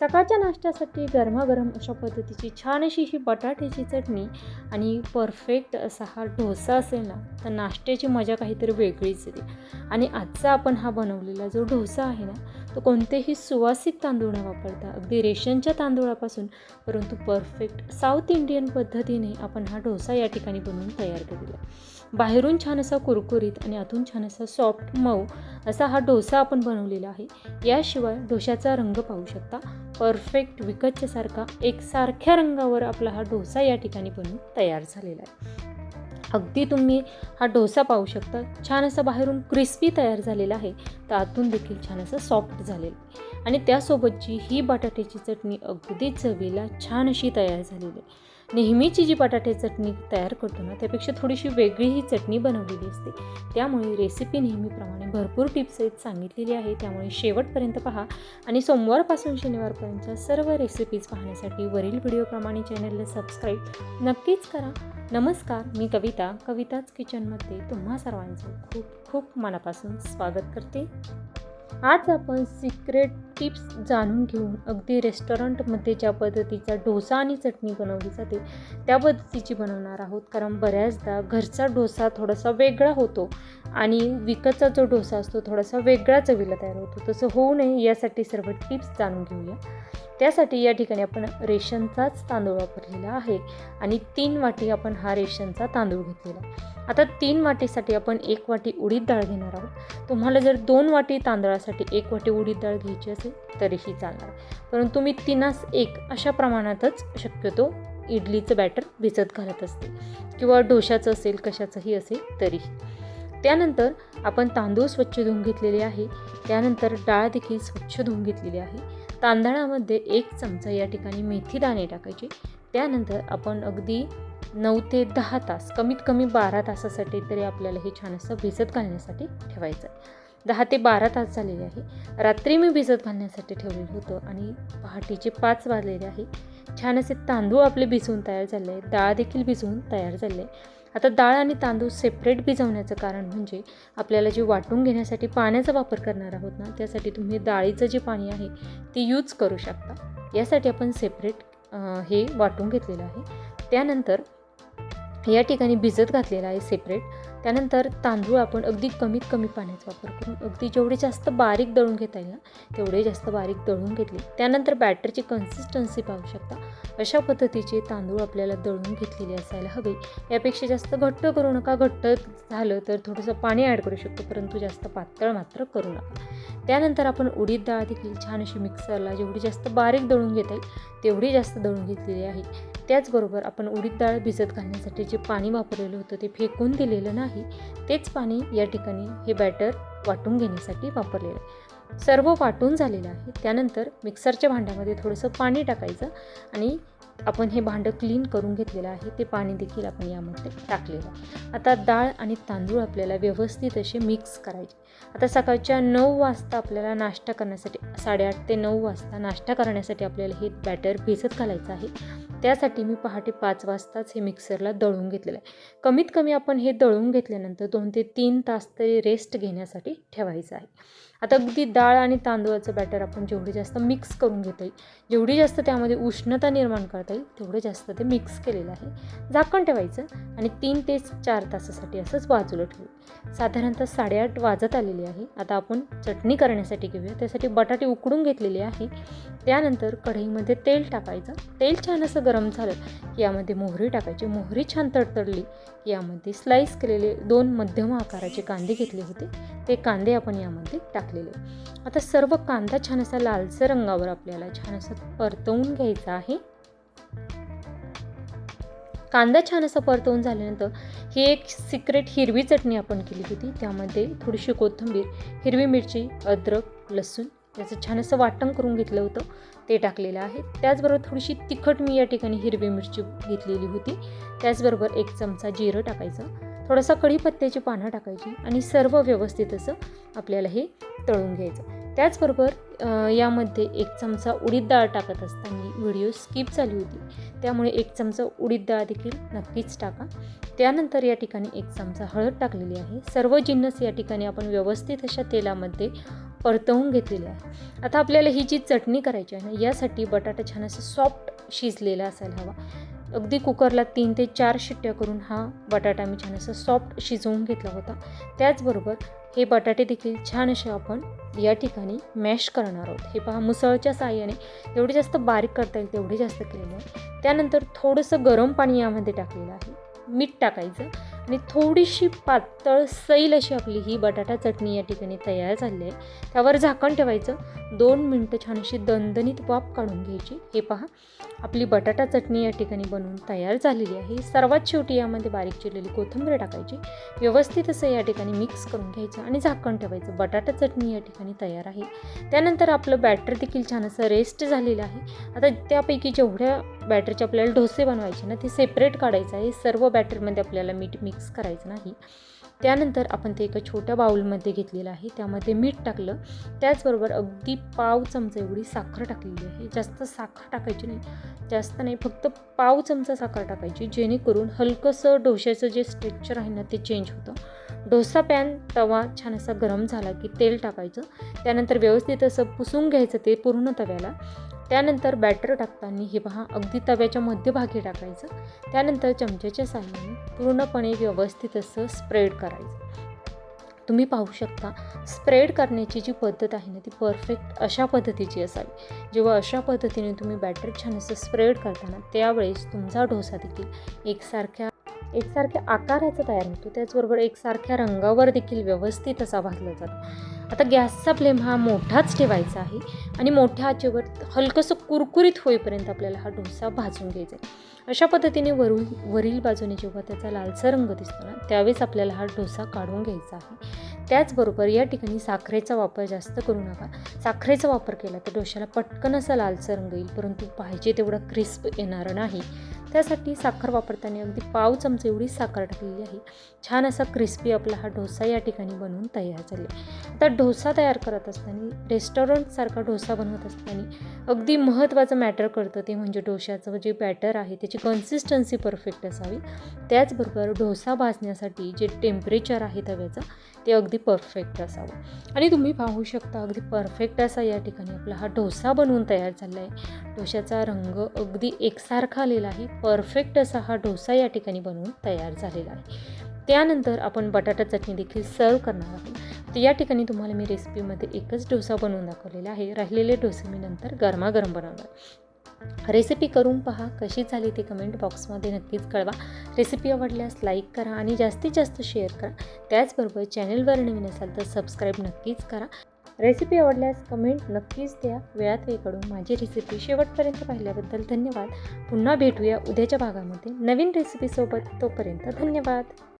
सकाळच्या नाश्त्यासाठी गरमागरम अशा पद्धतीची छान अशी ही बटाट्याची चटणी आणि परफेक्ट असा हा डोसा असेल ना तर नाश्त्याची मजा काहीतरी वेगळीच येते. आणि आजचा आपण हा बनवलेला जो डोसा आहे ना तो कोणतेही सुवासिक तांदूळ न वापरता अगदी रेशनच्या तांदूळापासून परंतु परफेक्ट साऊथ इंडियन पद्धतीने आपण हा डोसा या ठिकाणी बनवून तयार केलेला आहे. बाहेरून छान असा कुरकुरीत आणि आतून छान असा सॉफ्ट मऊ असा हा डोसा आपण बनवलेला आहे. याशिवाय डोशाचा रंग पाहू शकता. परफेक्ट विकतच्यासारखा एकसारख्या रंगावर आपला हा डोसा या ठिकाणी बनून तयार झालेला आहे. अगदी तुम्ही हा डोसा पाहू शकता. छान असा बाहेरून क्रिस्पी तयार झालेला आहे. तर आतून देखील छान असं सॉफ्ट झालेलं आहे. आणि त्यासोबतची ही बटाट्याची चटणी अगदी चवीला छान अशी तयार झालेली आहे. नेहमीची जी बटाटे चटणी तयार करतो ना त्यापेक्षा थोडीशी वेगळी ही चटणी बनवलेली असते. त्यामुळे रेसिपी नेहमीप्रमाणे भरपूर टिप्स आहेत सांगितलेली आहे. त्यामुळे शेवटपर्यंत पहा आणि सोमवारपासून शनिवारपर्यंतच्या सर्व रेसिपीज पाहण्यासाठी वरील व्हिडिओप्रमाणे चॅनलला सबस्क्राईब नक्कीच करा. नमस्कार मी कविता. कविताच किचनमध्ये तुम्हा सर्वांचं खूप खूप मनापासून स्वागत करते. आज आपण सिक्रेट टिप्स जाणून घेऊन अगदी रेस्टॉरंटमध्ये ज्या पद्धतीचा डोसा आणि चटणी बनवली जाते त्या पद्धतीची बनवणार आहोत. कारण बऱ्याचदा घरचा डोसा थोडासा वेगळा होतो आणि विकतचा जो डोसा असतो थोडासा वेगळा चवीला तयार होतो. तसं होऊ नये यासाठी सर्व टिप्स जाणून घेऊया. त्यासाठी या ठिकाणी आपण रेशनचाच तांदूळ वापरलेला आहे आणि तीन वाटी आपण हा रेशनचा तांदूळ घेतलेला आता तीन वाटीसाठी आपण एक वाटी उडीद डाळ घेणार आहोत. तुम्हाला जर दोन वाटी तांदळासाठी एक वाटी उडीद डाळ घ्यायची असेल तरीही चालणार. परंतु मी तिनास एक अशा प्रमाणातच शक्यतो इडलीचं बॅटर भिजत घालत असते किंवा डोशाचं असेल कशाचंही असेल तरीही. त्यानंतर आपण तांदूळ स्वच्छ धुवून घेतलेले आहे. त्यानंतर डाळ देखील स्वच्छ धुवून घेतलेली आहे. तांदळामध्ये एक चमचा या ठिकाणी मेथी दाणे टाकायचे. त्यानंतर आपण अगदी नऊ ते दहा तास कमीत कमी बारा तासासाठी तरी आपल्याला हे छान असं भिजत घालण्यासाठी ठेवायचं आहे दहा ते बारा तास झालेले आहे. रात्री मी भिजत घालण्यासाठी ठेवलेलं होतं आणि पहाटेचे पाच वाजलेले आहे. छान असे तांदूळ आपले भिजवून तयार झाले आहे डाळ देखील भिजवून तयार झाले आहे. आता डाळ आणि तांदूळ सेपरेट भिजवण्याचं कारण म्हणजे आपल्याला जे वाटून घेण्यासाठी पाण्याचा वापर करणार आहोत ना त्यासाठी तुम्ही डाळीचं जे पाणी आहे ते यूज करू शकता. यासाठी आपण सेपरेट हे वाटून घेतलेलं आहे. त्यानंतर या ठिकाणी भिजत घातलेलं आहे सेपरेट त्यानंतर तांदूळ आपण अगदी कमीत कमी पाण्याचा वापर करून अगदी जेवढे जास्त बारीक दळून घेता येईल ना तेवढे जास्त बारीक दळून घेतले. त्यानंतर बॅटरची कन्सिस्टन्सी पाहू शकता. अशा पद्धतीचे तांदूळ आपल्याला दळून घेतलेले असायला हवे. यापेक्षा जास्त घट्ट करू नका. घट्ट झालं तर थोडंसं पाणी ॲड करू शकतो परंतु जास्त पातळ मात्र करू नका. त्यानंतर आपण उडीद डाळ देखील छान अशी मिक्सरला जेवढी जास्त बारीक दळून घेता येईल तेवढी जास्त दळून घेतलेली आहे. त्याचबरोबर आपण उडीद डाळ भिजत घालण्यासाठी जे पाणी वापरलेलं होतं ते फेकून दिलेलं नाही तेच पाणी या ठिकाणी हे बॅटर वाटून घेण्यासाठी वापरलेलं आहे. सर्व वाटून झालेलं आहे. त्यानंतर मिक्सरच्या भांड्यामध्ये थोडंसं पाणी टाकायचं आणि आपण हे भांडं क्लीन करून घेतलेलं आहे ते पाणी देखील आपण यामध्ये टाकलेलं आहे. आता डाळ आणि तांदूळ आपल्याला व्यवस्थित असे मिक्स करायचे. आता सकाळच्या नऊ वाजता आपल्याला नाश्ता करण्यासाठी साडेआठ ते नऊ वाजता नाश्ता करण्यासाठी आपल्याला हे बॅटर भिजत घालायचं आहे. त्यासाठी मी पहाटे पाच वाजताच हे मिक्सरला दळून घेतलेलं आहे. कमीत कमी आपण हे दळून घेतल्यानंतर दोन ते तीन तास तरी रेस्ट घेण्यासाठी ठेवायचं आहे. आता अगदी डाळ आणि तांदूळाचं बॅटर आपण जेवढे जास्त मिक्स करून घेता येईल जेवढी जास्त त्यामध्ये उष्णता निर्माण करता येईल तेवढं जास्त ते मिक्स केलेलं आहे. झाकण ठेवायचं आणि तीन ते चार तासासाठी असंच बाजूला ठेवू. साधारणतः साडेआठ वाजत आलेली आहे. आता आपण चटणी करण्यासाठी घेऊया. त्यासाठी बटाटे उकडून घेतलेले आहे. त्यानंतर कढईमध्ये तेल टाकायचं. तेल छान असं गरम झालं की यामध्ये मोहरी टाकायची. मोहरी छान तडतडली की यामध्ये स्लाईस केलेले दोन मध्यम आकाराचे कांदे घेतले होते. ते कांदे आपण यामध्ये टाकलेले. आता सर्व कांदा छान असा लालसर रंगावर आपल्याला छान असं परतवून घ्यायचा आहे. कांदा छान असा परतवून झाल्यानंतर ही एक सिक्रेट हिरवी चटणी आपण केली होती. त्यामध्ये थोडीशी कोथिंबीर हिरवी मिरची अद्रक लसूण याचं छान असं वाटण करून घेतलं होतं. ते टाकलेलं आहे. त्याचबरोबर थोडीशी तिखट मी या ठिकाणी हिरवी मिरची घेतलेली होती. त्याचबरोबर एक चमचा जिरं टाकायचं. थोडासा कढीपत्त्याची पानं टाकायची आणि सर्व व्यवस्थित असं आपल्याला हे तळून घ्यायचं. त्याचबरोबर यामध्ये एक चमचा उडीद डाळ टाकत असताना व्हिडिओ स्किप झाली होती. त्यामुळे एक चमचा उडीद डाळ देखील नक्कीच टाका. त्यानंतर या ठिकाणी एक चमचा हळद टाकलेली आहे. सर्व जिन्नस या ठिकाणी आपण व्यवस्थित अशा तेलामध्ये परतवून घेतलेली आहे. आता आपल्याला ही जी चटणी करायची आहे ना यासाठी बटाटा छान असं सॉफ्ट शिजलेला असायला हवा. अगदी कुकरला तीन ते चार शिट्ट्या करून हा बटाटा मी छान असं सॉफ्ट शिजवून घेतला होता. त्याचबरोबर हे बटाटे देखील छान असे आपण या ठिकाणी मॅश करणार आहोत. हे पहा मुसळच्या साह्याने जेवढे जास्त बारीक करता येईल तेवढे जास्त केलेलं आहे. त्यानंतर थोडंसं गरम पाणी यामध्ये टाकलेलं आहे. मीठ टाकायचं. आणि थोडीशी पातळ सैल अशी आपली ही बटाटा चटणी या ठिकाणी तयार झाली आहे. त्यावर झाकण ठेवायचं. दोन मिनटं छान अशी दणदणीत वाफ काढून घ्यायची. हे पहा आपली बटाटा चटणी या ठिकाणी बनवून तयार झालेली आहे. सर्वात शेवटी यामध्ये बारीक चिरलेली कोथिंबीर टाकायची. व्यवस्थित असं या ठिकाणी मिक्स करून घ्यायचं आणि झाकण ठेवायचं. बटाटा चटणी या ठिकाणी तयार आहे. त्यानंतर आपलं बॅटर देखील छान असं रेस्ट झालेलं आहे. आता त्यापैकी जेवढ्या बॅटरचे आपल्याला डोसे बनवायचे ना ते सेपरेट काढायचं आहे. सर्व बॅटरमध्ये आपल्याला मीठ मिक्स करायचं नाही. त्यानंतर आपण ते एका छोट्या बाउलमध्ये घेतलेलं आहे. त्यामध्ये मीठ टाकलं. त्याचबरोबर अगदी पाव चमचा एवढी साखर टाकलेली आहे. जास्त साखर टाकायची नाही. जास्त नाही फक्त पाव चमचा साखर टाकायची जेणेकरून हलकंसं डोश्याचं जे स्ट्रेक्चर आहे ना ते चेंज होतं. डोसा पॅन तवा छान असा गरम झाला की तेल टाकायचं. त्यानंतर व्यवस्थित असं पुसून घ्यायचं ते पूर्ण तव्याला. त्यानंतर बॅटर टाकताना हे पहा अगदी तव्याच्या मध्यभागी टाकायचं. त्यानंतर चमच्याच्या साह्याने पूर्णपणे व्यवस्थित असं स्प्रेड करायचं. तुम्ही पाहू शकता स्प्रेड करण्याची जी पद्धत आहे ना ती परफेक्ट अशा पद्धतीची असावी. जेव्हा अशा पद्धतीने तुम्ही बॅटर छान असं स्प्रेड करताना त्यावेळेस तुमचा डोसा देखील एकसारख्या एकसारख्या आकाराचा तयार होतो. त्याचबरोबर एकसारख्या रंगावर देखील व्यवस्थित असा भाजला जातो. आता गॅसचा फ्लेम हा मोठाच ठेवायचा आहे आणि मोठ्या आचेवर हलकंसं कुरकुरीत होईपर्यंत आपल्याला हा डोसा भाजून घ्यायचा आहे. अशा पद्धतीने वरून वरील बाजूने जेव्हा त्याचा लालसा रंग दिसतो ना त्यावेळेस आपल्याला हा डोसा काढून घ्यायचा आहे. त्याचबरोबर या ठिकाणी साखरेचा वापर जास्त करू नका. साखरेचा वापर केला तर डोश्याला पटकन असा लालसा रंग येईल परंतु पाहिजे तेवढा क्रिस्प येणार नाही. त्यासाठी साखर वापरताना अगदी पाव चमचे एवढी साखर टाकलेली आहे. छान असा क्रिस्पी आपला हा डोसा या ठिकाणी बनवून तयार झाले आता डोसा तयार करत असताना रेस्टॉरंटसारखा डोसा बनवत असताना अगदी महत्त्वाचं मॅटर करतं ते म्हणजे डोशाचं जे बॅटर आहे त्याची कन्सिस्टन्सी परफेक्ट असावी. त्याचबरोबर डोसा भाजण्यासाठी जे टेम्परेचर आहे तव्याचं ते अगदी परफेक्ट असावं. आणि तुम्ही पाहू शकता अगदी परफेक्ट असा या ठिकाणी आपला हा डोसा बनवून तयार झाला आहे. डोशाचा रंग अगदी एकसारखा आलेला आहे परफेक्ट असा हा डोसा या ठिकाणी बनवून तयार झालेला आहे. त्यानंतर आपण बटाटा चटणी देखील सर्व करणार आहोत. तर या ठिकाणी तुम्हाला मी रेसिपीमध्ये एकच डोसा बनवून दाखवलेला आहे. राहिलेले डोसे मी नंतर गरमागरम बनवणार. रेसिपी करून पहा कशी झाली ते कमेंट बॉक्समध्ये नक्कीच कळवा. रेसिपी आवडल्यास लाईक करा आणि जास्तीत जास्त शेअर करा. त्याचबरोबर चॅनलवर नवीन असाल तर सबस्क्राईब नक्कीच करा. रेसिपी आवडल्यास कमेंट नक्कीच द्या. वेळात वेळकडून माझी रेसिपी शेवटपर्यंत पाहिल्याबद्दल धन्यवाद. पुन्हा भेटूया उद्याच्या भागामध्ये नवीन रेसिपीसोबत तोपर्यंत धन्यवाद.